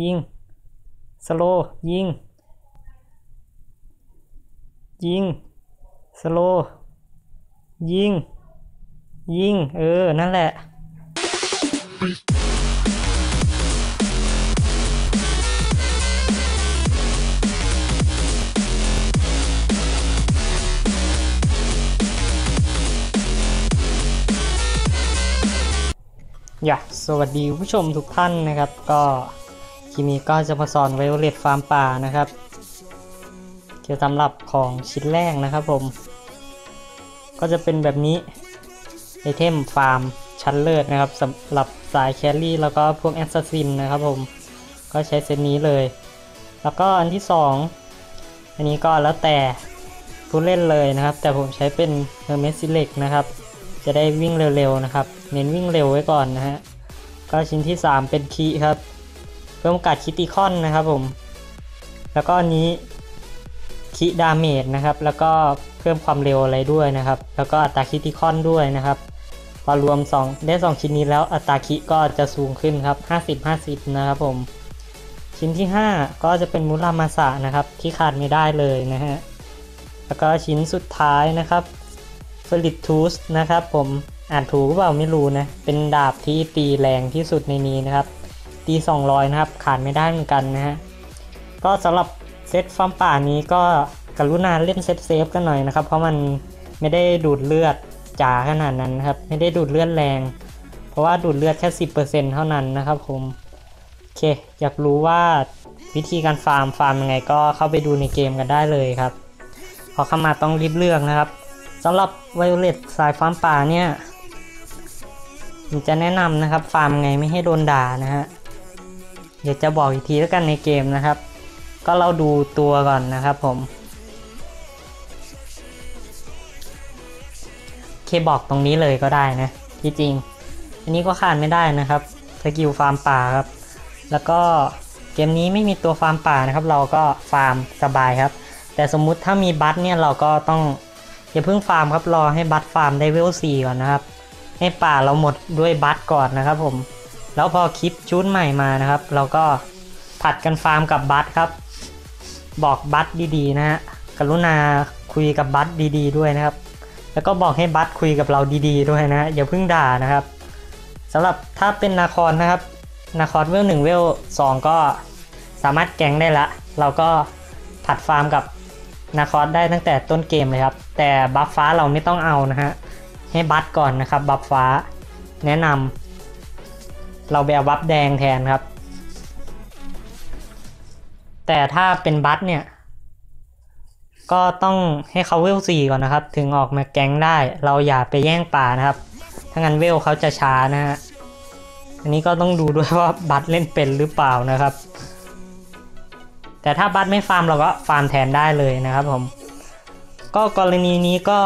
ยิงสโลว์ยิง ยิงสโลว์ยิง ยิง เออ นั่นแหละ อยาสวัสดีผู้ชมทุกท่านนะครับก็ คลิปนี้ก็จะมาสอนไวโอเลตฟาร์มป่านะครับ เกี่ยวสำหรับของชิ้นแรกนะครับผม ก็จะเป็นแบบนี้ไอเทมฟาร์มชั้นเลิศนะครับสำหรับสายแครี่แล้วก็พวกแอสซัสซินนะครับผม ก็ใช้เซตนี้เลย แล้วก็อันที่ 2 อันนี้ก็แล้วแต่ผู้เล่นเลยนะครับ แต่ผมใช้เป็นเ e อร์เมสซิเล็กนะครับ จะได้วิ่งเร็วๆนะครับ เน้นวิ่งเร็วไว้ก่อนนะฮะ ก็ชิ้นที่ 3 เป็นคีครับ เพิ่มโอกาสคิติคอนนะครับผม แล้วก็อันนี้คีดาเมจนะครับ แล้วก็เพิ่มความเร็วอะไรด้วยนะครับ แล้วก็อัตราคิติคอนด้วยนะครับพอรวม 2 ได้ 2 ชิ้นนี้แล้วอัตราคิก็จะสูงขึ้นครับ 50-50 นะครับผม ชิ้นที่ 5 ก็จะเป็นมุรามาสะนะครับ ที่ขาดไม่ได้เลยนะฮะ แล้วก็ชิ้นสุดท้ายนะครับฟลิตทูสนะครับผมอ่านถูกหรือเปล่าไม่รู้นะ เป็นดาบที่ตีแรงที่สุดในนี้นะครับ ตี200 นะครับ ขาดไม่ได้เหมือนกันนะฮะ ก็สำหรับเซตฟาร์มป่านี้ก็กรุณาเล่นเซตเซฟกันหน่อยนะครับ เพราะมันไม่ได้ดูดเลือดจ๋าขนาดนั้นนะครับ ไม่ได้ดูดเลือดแรง เพราะว่าดูดเลือดแค่ 10%เท่านั้นนะครับผมโอเค อยากรู้ว่าวิธีการฟาร์มฟาร์มยังไงก็เข้าไปดูในเกมกันได้เลยครับ พอเข้ามาต้องรีบเลือกนะครับสำหรับไวโอเลตสายฟาร์มป่าเนี่ยผมจะแนะนำนะครับ ฟาร์มไงไม่ให้โดนด่านะฮะ เดี๋ยวจะบอกอีกทีแล้วกันในเกมนะครับ ก็เราดูตัวก่อนนะครับผมเคบอกตรงนี้เลยก็ได้นะที่จริง อันนี้ก็ขาดไม่ได้นะครับสกิลฟาร์มป่าครับ แล้วก็เกมนี้ไม่มีตัวฟาร์มป่านะครับ เราก็ฟาร์มสบายครับ แต่สมมุติถ้ามีบัตเนี่ยเราก็ต้องอย่าเพิ่งฟาร์มครับรอให้บัตฟาร์มได้เวลสี่ก่อนนะครับ ให้ป่าเราหมดด้วยบัตก่อนนะครับผม แล้วพอคลิปชุดใหม่มานะครับ เราก็ผัดกันฟาร์มกับบัตครับ บอกบัตดีๆ นะฮะกรุณาคุยกับบัตดีๆ ด้วยนะครับ แล้วก็บอกให้บัตคุยกับเราดีๆ ด้วยนะอย่าเพิ่งด่านะครับสำหรับถ้าเป็นนาคอนนะครับนาคอนเวลหนึ่งเวลสองก็สามารถแก๊งได้ละ เราก็ผัดฟาร์มกับนาคอสได้ตั้งแต่ต้นเกมเลยครับ แต่บัฟฟ้าเราไม่ต้องเอานะฮะ ให้บัฟก่อนนะครับ บัฟฟ้าแนะนำ เราไปเอาบัฟแดงแทนครับ แต่ถ้าเป็นบัฟเนี่ย ก็ต้องให้เขาเวลสี่ก่อนนะครับ ถึงออกมาแก๊งได้ เราอย่าไปแย่งป่านะครับ ถ้างั้นเวลเขาจะช้านะฮะ อันนี้ก็ต้องดูด้วยว่าบัฟเล่นเป็นหรือเปล่านะครับ แต่ถ้าบัตไม่ฟาร์มเราก็ฟาร์มแทนได้เลยนะครับผม ก็กรณีนี้ก็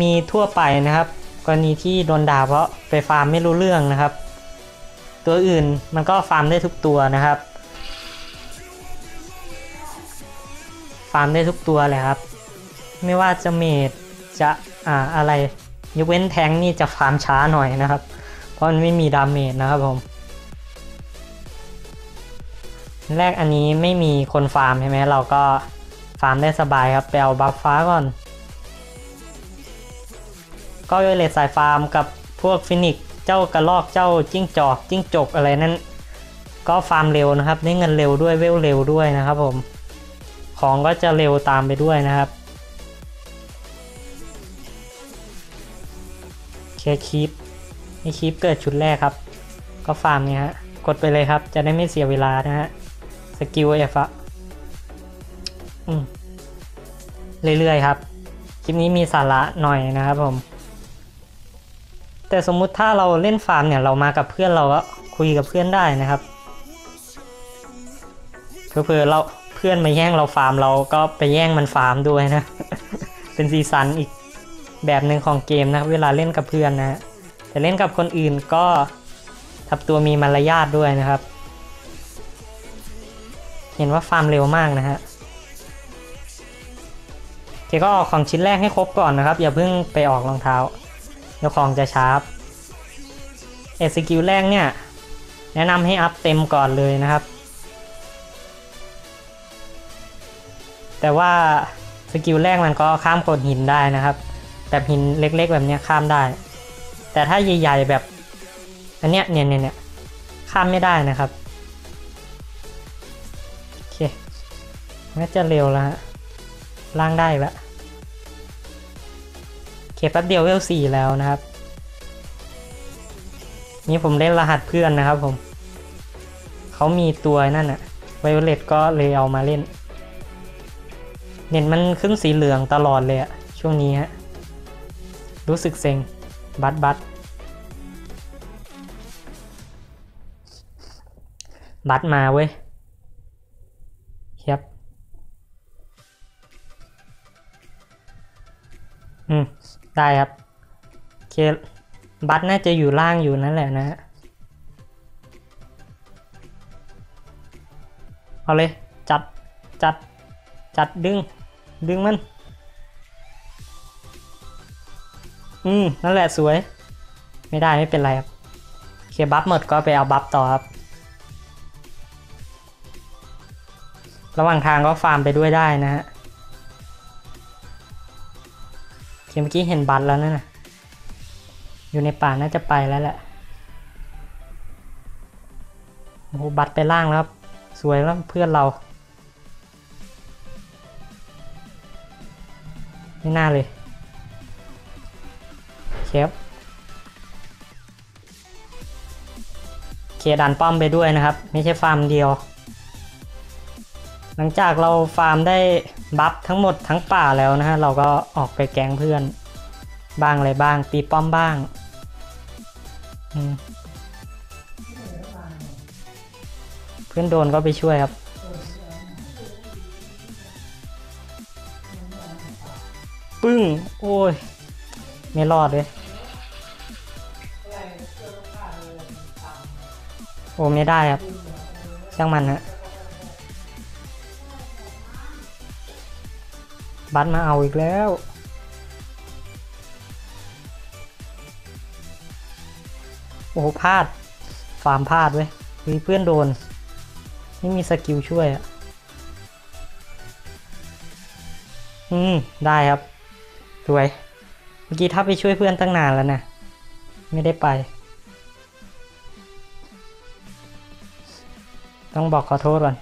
มีทั่วไปนะครับ รณีที่โดนด่าเพราะไปฟาร์มไม่รู้เรื่องนะครับ ตัวอื่นมันก็ฟาร์มได้ทุกตัวนะครับ ฟาร์มได้ทุกตัวเลยครับ ไม่ว่าจะเมดจะอ่าอะไรยกเว้นแทงนี่จะฟาร์มช้าหน่อยนะครับ เพราะมันไม่มีดาเมจนะครับผมแรกอันนี้ไม่มีคนฟาร์มใช่ไหมเราก็ฟาร์มได้สบายครับไปเอาบัฟฟ้าก่อน ก็เวเลสสายฟาร์มกับพวกฟินิกเจ้ากระลอกเจ้าจิ้งจอกจิ้งจกอะไรนั้น ก็ฟาร์มเร็วนะครับได้เงินเร็วด้วยเวลเร็วด้วยนะครับผม ของก็จะเร็วตามไปด้วยนะครับเคคีปนี่คีปเกิดชุดแรกครับ ก็ฟาร์มเนี่ยฮะกดไปเลยครับ จะได้ไม่เสียเวลานะฮะสกิลเอฟอะอืมเรื่อยๆครับ คลิปนี้มีสาระหน่อยนะครับผม แต่สมมุติถ้าเราเล่นฟาร์มเนี่ยเรามากับเพื่อนเราก็คุยกับเพื่อนได้นะครับเพื่อเราเพื่อนมาแย่งเราฟาร์มเราก็ไปแย่งมันฟาร์มด้วยนะ เป็นซีซันอีกแบบหนึ่งของเกมนะครับเวลาเล่นกับเพื่อนนะแต่เล่นกับคนอื่นก็ทับตัวมีมารยาทด้วยนะครับ เห็นว่าฟาร์มเร็วมากนะฮะเคก็ออกของชิ้นแรกให้ครบก่อนนะครับ อย่าเพิ่งไปออกรองเท้า เดี๋ยวของจะชาร์ปเอสกิลแรกเนี่ย แนะนำให้อัพเต็มก่อนเลยนะครับ แต่ว่าสกิลแรกมันก็ข้ามโขดหินได้นะครับ แบบหินเล็กๆแบบเนี้ยข้ามได้ แต่ถ้าใหญ่ๆแบบ อันเนี้ยเนี่ยเนี่ยข้ามไม่ได้นะครับโอเคน่าจะเร็วแล้วฮะล่างได้แล้ว เคแป๊บเดียวเวลสี่แล้วนะครับ นี่ผมเล่นรหัสเพื่อนนะครับผม เขามีตัวนั่นอะไวโอเลตก็เลยเอามาเล่น เน็ตมันขึ้นสีเหลืองตลอดเลยอะช่วงนี้ฮะ รู้สึกเซ็ง บัตบัตบัตมาเว้ยครับอืม ได้ครับเคบัตน่าจะอยู่ล่างอยู่นั่นแหละนะฮะเอาเลย จัด จัด จัดดึง ดึงมัน อืม นั่นแหละสวย ไม่ได้ไม่เป็นไรครับเคบัฟหมดก็ไปเอาบัฟต่อครับ ระหว่างทางก็ฟาร์มไปด้วยได้นะฮะ เคเมื่อกี้เห็นบัตรแล้วนั่นนะอยู่ในป่าน่าจะไปแล้วแหละ โอ้โหบัตรไปล่างแล้วครับ สวยแล้วเพื่อนเรา ไม่น่าเลยเคฟเคดันป้อมไปด้วยนะครับ ไม่ใช่ฟาร์มเดียว หลังจากเราฟาร์มได้ บัฟทั้งหมดทั้งป่าแล้วนะฮะ เราก็ออกไปแกงเพื่อน บ้างอะไรบ้าง ตีป้อมบ้างเพื่อนโดนก็ไปช่วยครับ ปึ้ง โอ้ย ไม่รอดเลย โอ้ไม่ได้ครับ ช่างมันฮะ บัตมาเอาอีกแล้ว โอ้โหพลาด ฟาร์มพลาดเว้ยมีเพื่อนโดน ไม่มีสกิลช่วยอะ อืม ได้ครับสวย เมื่อกี้ถ้าไปช่วยเพื่อนตั้งนานแล้วนะ ไม่ได้ไป ต้องบอกขอโทษก่อน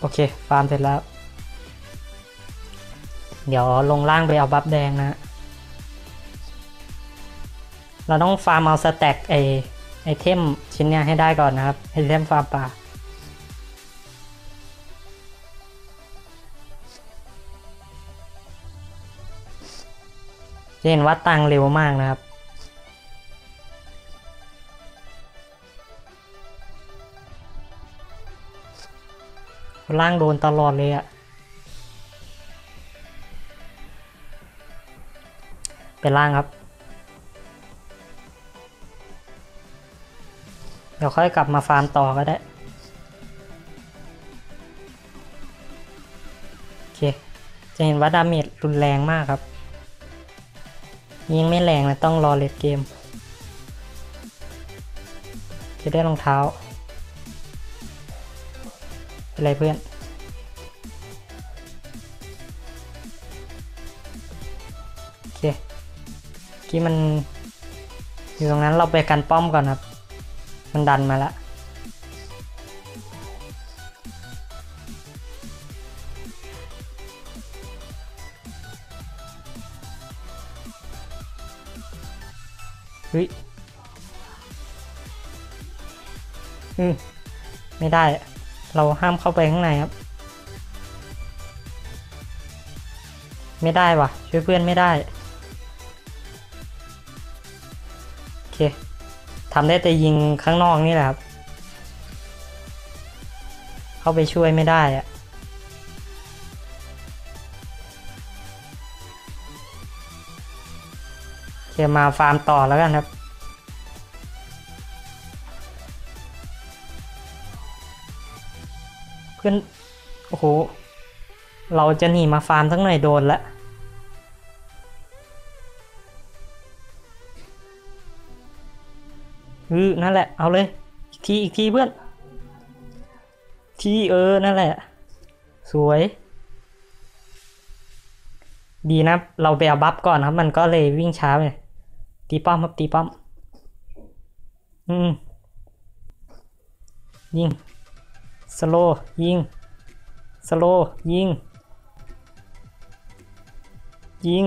โอเค ฟาร์มเสร็จแล้ว เดี๋ยวลงล่างไปเอาบัฟแดงนะ เราต้องฟาร์มเอาสแต็กไอไอเทมชิ้นเนี้ยให้ได้ก่อนนะครับไอเทมฟาร์มป่าจะเห็นว่าตังเร็วมากนะครับ ล่างโดนตลอดเลยอะเป็นล่างครับ เดี๋ยวค่อยกลับมาฟาร์มต่อก็ได้ โอเค จะเห็นว่าดาเมจรุนแรงมากครับ ยิงไม่แรงนะต้องรอเลดเกม จะได้รองเท้า เป็นไรเพื่อน โอเคที่มัน อยู่ตรงนั้นเราไปกันป้อมก่อนครับ มันดันมาแล้วเฮ้ย อืม ไม่ได้ เราห้ามเข้าไปข้างในครับ ไม่ได้วะช่วยเพื่อนไม่ได้โอเคทำได้แต่ยิงข้างนอกนี่แหละครับ เข้าไปช่วยไม่ได้อะโอเคมาฟาร์มต่อแล้วกันครับ เพื่อนโอ้โห เราจะหนีมาฟาร์มสักหน่อยโดนละอือนั่นแหละ เอาเลย อีกที อีกทีเพื่อน ทีเออ นั่นแหละ สวย ดีนะ เราไปเอาบัฟก่อนครับ มันก็เลยวิ่งช้าไปตีป้อมครับ ตีป้อม อืมยิง สโลยิง สโลยิง ยิง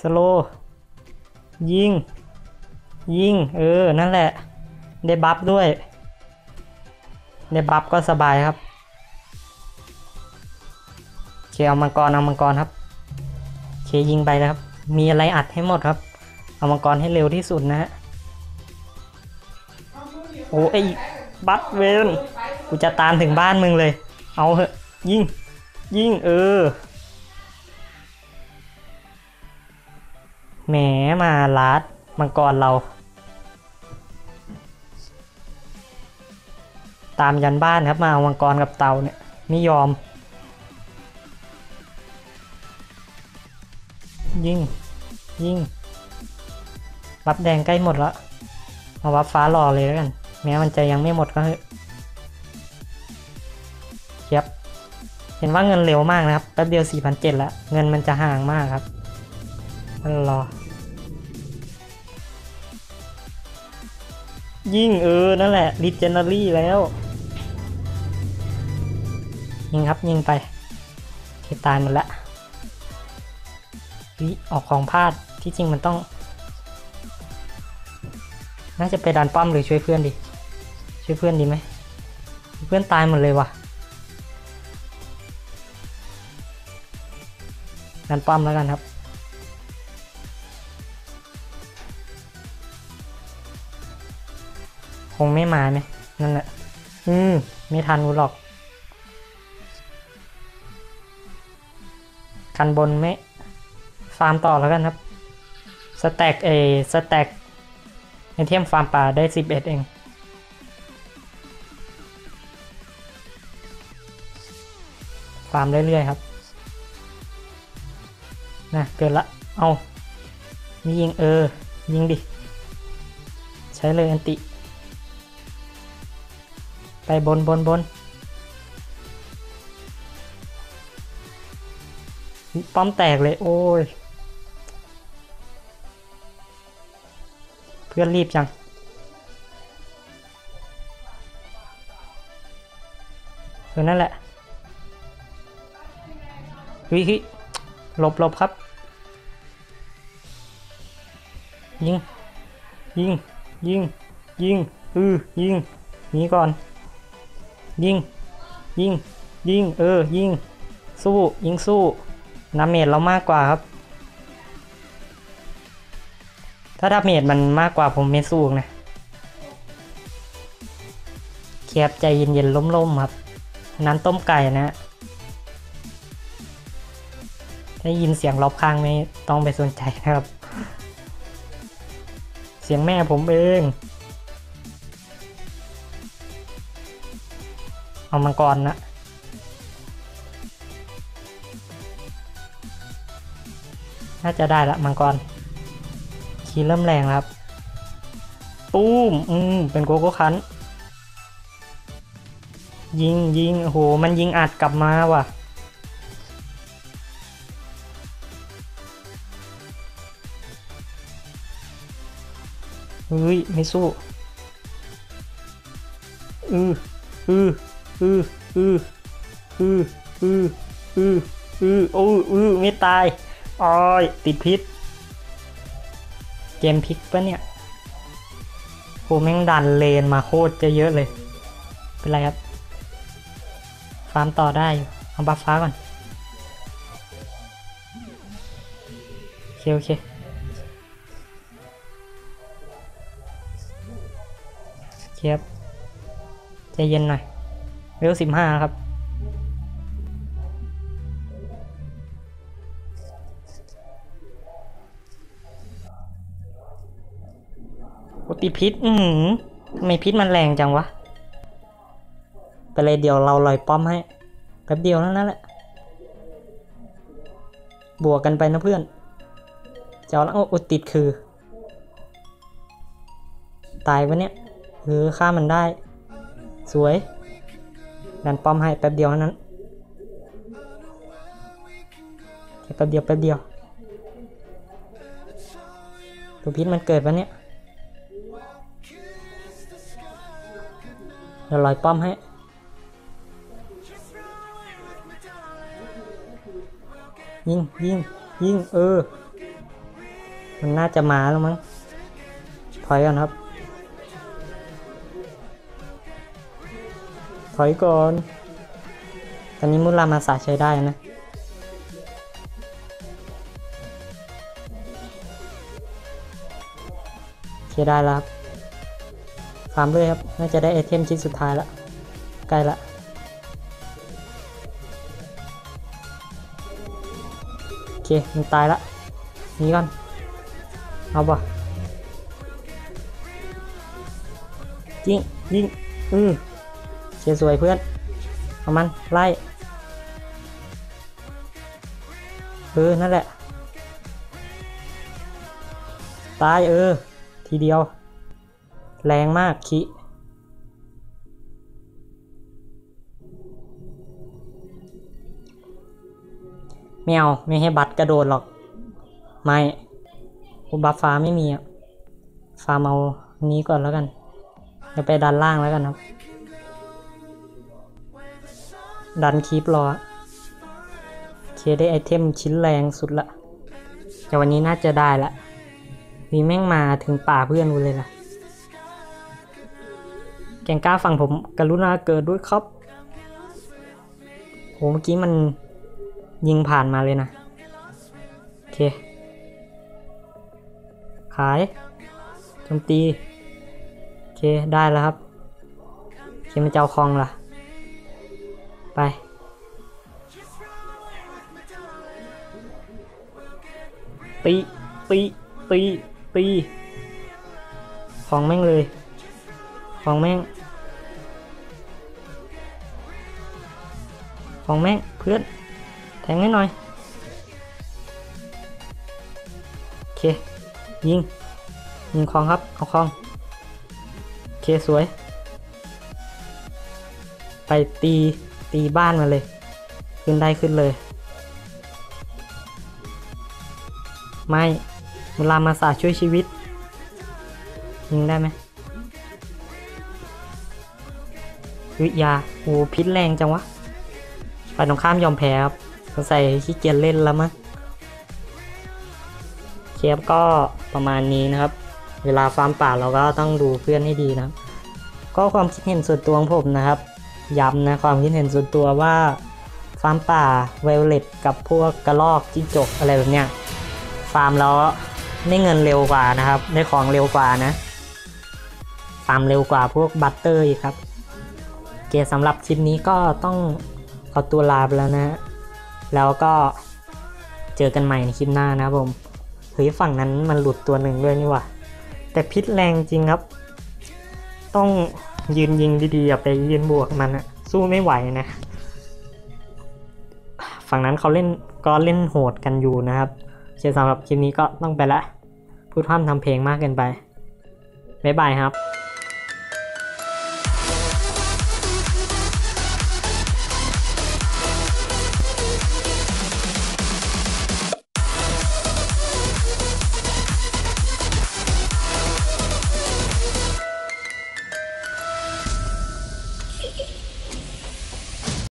สโลยิง ยิง เออ นั่นแหละ ได้บัฟด้วย ได้บัฟก็สบายครับเคเอามังกรเอามังกรครับเคยิงไปแล้วครับ มีอะไรอัดให้หมดครับ เอามังกรให้เร็วที่สุดนะฮะโอ้ไอ้บัตเวน กูจะตามถึงบ้านมึงเลย เอาเหอะยิงยิงเออ แหมมาลาดมังกรเรา ตามยันบ้านครับมาเอามังกรกับเตาเนี่ยไม่ยอม ยิงยิงวับแดงใกล้หมดแล้ว มาวับฟ้ารอเลยแล้วกัน แม้มันจะยังไม่หมดก็เถอะ เทียบ เห็นว่าเงินเร็วมากนะครับ แป๊บเดียว4,700แล้ว เงินมันจะห่างมากครับมันรอ ยิ่งเออ นั่นแหละรีเจน a รี่แล้ว ยิงครับยิงไปเคตายหมดละวิออกของพลาดที่จริงมันต้อง น่าจะไปดันป้อมหรือช่วยเพื่อนดิช่วยเพื่อนดีไหม เพื่อนตายหมดเลยว่ะ ดันป้อมแล้วกันครับ คงไม่มาไหมนั่นแหละ อืม ไม่ทันกูหรอก กันบนไม่ ฟาร์มต่อแล้วกันครับ สแต็กเอสแต็กไอเทมฟาร์มป่าได้สิบเอ็ดเองฟาร์มเรื่อยๆครับ นะเกินละ เอามียิงเออ ยิงดิ ใช้เลยอันติ ไปบนบนบนป้อมแตกเลย โอ้ย เพื่อนรีบจัง เออนั่นแหละวิฮิหลบหลบครับ ยิง ยิง ยิง ยิง อือ ยิงหนีก่อน ยิง ยิง ยิง เออ ยิง สู้ ยิงสู้น้ำเมจเรามากกว่าครับ ถ้าดาเมจมันมากกว่าผมไม่สู้นะแคบใจเย็นๆล้มๆครับ นั้นต้มไก่นะได้ยินเสียงรอบข้างไม่ต้องไปสนใจนะครับ เสียงแม่ผมเอง เอามังกรนะ น่าจะได้ละมังกรคีเริ่มแรงแล้วครับตูมอืมเป็นโกโก้คัน ยิงยิงโอ้โห มันยิงอัดกลับมาว่ะ ฮ้ย ไม่สู้ อืออืออืออืออืออืออืออือโอ้อือไม่ตายอ้อยติดพิษ เกมพิกปะเนี่ยโหแม่งดันเลนมาโคตรจะเยอะเลย เป็นไรครับ ฟาร์มต่อได้อยู่เอาบัฟฟ้าก่อน โอเคโอเค เคียบใจเย็นหน่อยเวลสิบห้าครับโอติพิษ อือหือทำไมพิษมันแรงจังวะ ไปเลยเดี๋ยวเราลอยป้อมให้ แป๊บเดียวแล้วนั่นแหละ บวกกันไปนะเพื่อนเจ้าแล้วโอ้ติดคือ ตายปะเนี่ย หรือฆ่ามันได้ สวยดันป้อมให้แป๊บเดียวเท่านั้นแค่แป๊บเดียวแป๊บเดียวตัวพิษมันเกิดปะเนี่ยเดี๋ยวลอยป้อมให้ยิงยิงยิงเออ มันน่าจะมาแล้วมั้งถอยก่อนครับ ถอยก่อน ตอนนี้มุรามาสาใช้ได้นะเคลียร์ได้แล้วครับฟาร์มด้วยครับ น่าจะได้ไอเทมชิ้นสุดท้ายละ ใกล้ละโอเค มันตายละนีก่อน เอาปะยิงยิงอือ เชียร์สวยเพื่อนเอามันไล่เออนั่นแหละ ตายเออ ทีเดียว แรงมากคิไม่เอาไม่ให้บัตรกระโดดหรอก ไม่อุบัฟฟ้าไม่มีอะฟาร์มเอานี้ก่อนแล้วกันเดี๋ยวไปดันล่างแล้วกันครับ ดันคีปรอเคได้ไอเทมชิ้นแรงสุดละ แต่วันนี้น่าจะได้ละมีแม่งมาถึงป่าเพื่อนกูเลยล่ะ แกงกล้าฟังผมกรุณาเกิดด้วยครับ โห เมื่อกี้มันยิงผ่านมาเลยนะ โอเค ขายโจมตี โอเค ได้แล้วครับ เคมันจะเอาคลองล่ะ ไป ตี ตี ตี ตี ของแม่งเลย ของแม่ง ของแม่งเพื่อน แทงให้หน่อย โอเค ยิง ยิงคลองครับ เอาคลอง โอเค สวย ไปตี ตีบ้านมาเลย ขึ้นได้ขึ้นเลย ไม่เวลามาสาช่วยชีวิต ยิงได้ไหมวิยาโอ้พิษแรงจังวะฝ่ายตรงข้ามยอมแพ้ครับสงสัยขี้เกียจเล่นแล้วมั้งเคฟก็ประมาณนี้นะครับ เวลาฟาร์มป่าเราก็ต้องดูเพื่อนให้ดีนะครับก็ความคิดเห็นส่วนตัวของผมนะครับ ย้ำนะความคิดเห็นส่วนตัวว่าฟาร์มป่าไวโอเลตกับพวกกระลอกจิ้งจกอะไรแบบเนี้ยฟาร์มแล้วได้เงินเร็วกว่านะครับ ได้ของเร็วกว่านะ ฟาร์มเร็วกว่าพวกบัตเตอร์อีกครับเกสำหรับคลิปนี้ก็ต้องขอตัวลาไปแล้วนะ แล้วก็เจอกันใหม่ในคลิปหน้านะบผมเฮ้ยฝั่งนั้นมันหลุดตัวหนึ่งด้วยนี่ว่าแต่พิษแรงจริงครับ ต้อง ยืนยิงดีๆอย่าไปยืนบวกมันอะสู้ไม่ไหวนะ ฝั่งนั้นเขาเล่นก็เล่นโหดกันอยู่นะครับเช่นสำหรับคลิปนี้ก็ต้องไปละ พูดพร่ำทำเพลงมากเกินไป บ๊ายบายครับ